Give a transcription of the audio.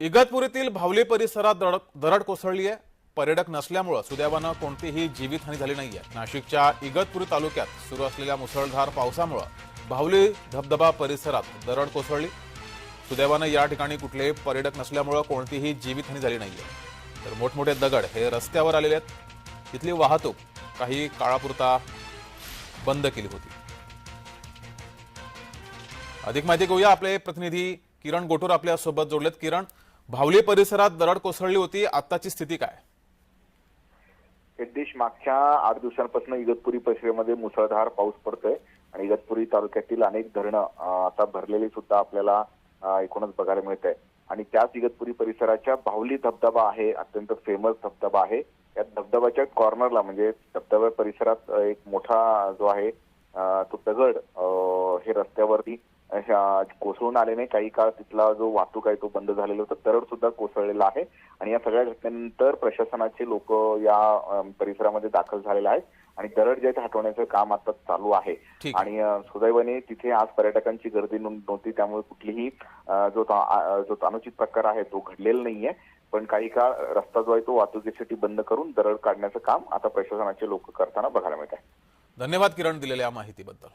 इगतपुरीतील भावली परिसरात दरड दरड कोसळली आहे पर्यटक नसल्यामुळं सुदैवानं कोणतीही जीवितहानी झाली नाहीये. नाशिकच्या इगतपुरी तालुक्यात सुरू असलेल्या मुसळधार पावसामुळं भावली धबधबा परिसरात दरड कोसळली. सुदैवानं या ठिकाणी कुठलेही पर्यटक नसल्यामुळं कोणतीही जीवितहानी झाली नाहीये. तर मोठमोठे दगड हे रस्त्यावर आलेले आहेत. तिथली वाहतूक काही काळापुरता बंद केली होती. अधिक माहिती घेऊया. आपले प्रतिनिधी किरण गोटूर आपल्यासोबत जोडलेत. किरण भावली परिसरात दरड कोसळली होती. आताची स्थिती काय? यज्ञेश मागच्या आठ दिवसांपासून इगतपुरी परिसरामध्ये मुसळधार पाऊस पडतोय आणि इगतपुरी तालुक्यातील अनेक धरणं आता भरलेली सुद्धा आपल्याला एकूणच बघायला मिळत आहे आणि त्याच इगतपुरी परिसराच्या बाहुली धबधबा आहे अत्यंत फेमस धबधबा आहे. या धबधब्याच्या कॉर्नरला म्हणजे धबधब्या परिसरात एक मोठा जो आहे तो दगड हे रस्त्यावरती ह्या- कोसळून आल्याने काही काळ तिथला जो वाहतूक आहे तो बंद झालेला होता. दरड सुद्धा कोसळलेला आहे. आणि या सगळ्या घटनेनंतर प्रशासनाचे लोक या परिसरामध्ये दाखल झालेले आहेत. आणि दरड जे हटवण्याचं काम आता चालू आहे. आणि सुदैवाने तिथे आज पर्यटकांची गर्दी नव्हती. त्यामुळे कुठलीही जो जो अनुचित प्रकार आहे तो घडलेला नाहीये. पण काही काळ रस्ता जो आहे तो वाहतुकीसाठी बंद करून दरड काढण्याचं काम आता प्रशासनाचे लोक करताना बघायला मिळत आहे. धन्यवाद किरण दिलेल्या माहितीबद्दल.